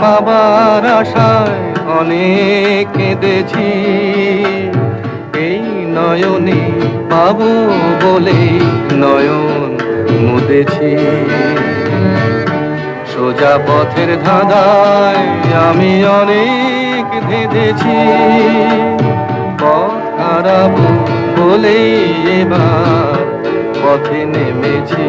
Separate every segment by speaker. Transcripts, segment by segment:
Speaker 1: পাবার আশায় অনেক কেঁদেছি। এই নয়নে পাবো বলে নয়ন মুদেছি। সোজা পথের ধাঁধায় আমি অনেক ধেঁধেছি। পথ হারাবো বলেই এবার পথে নেমেছি।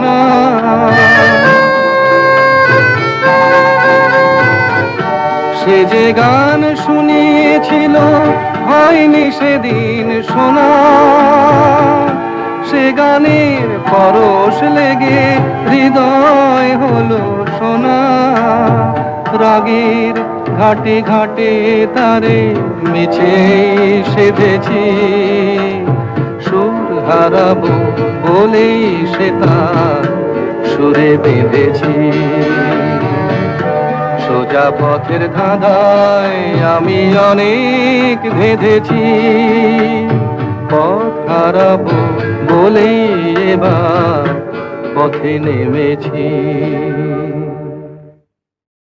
Speaker 1: সে যে গান শুনিয়েছিল, হয়নি সেদিন শোনা। সে গানের পরশ লেগে হৃদয় হলো শোনা রাগের ঘাটে ঘাটে তারে মিছে সেধেছি সুর হারাবো বলেই সে তার সুরে বেঁধেছি। সোজা পথের ধাঁধায় আমি অনেক ভেদেছি পথ হারাবো বলেই এবার পথে নেমেছি।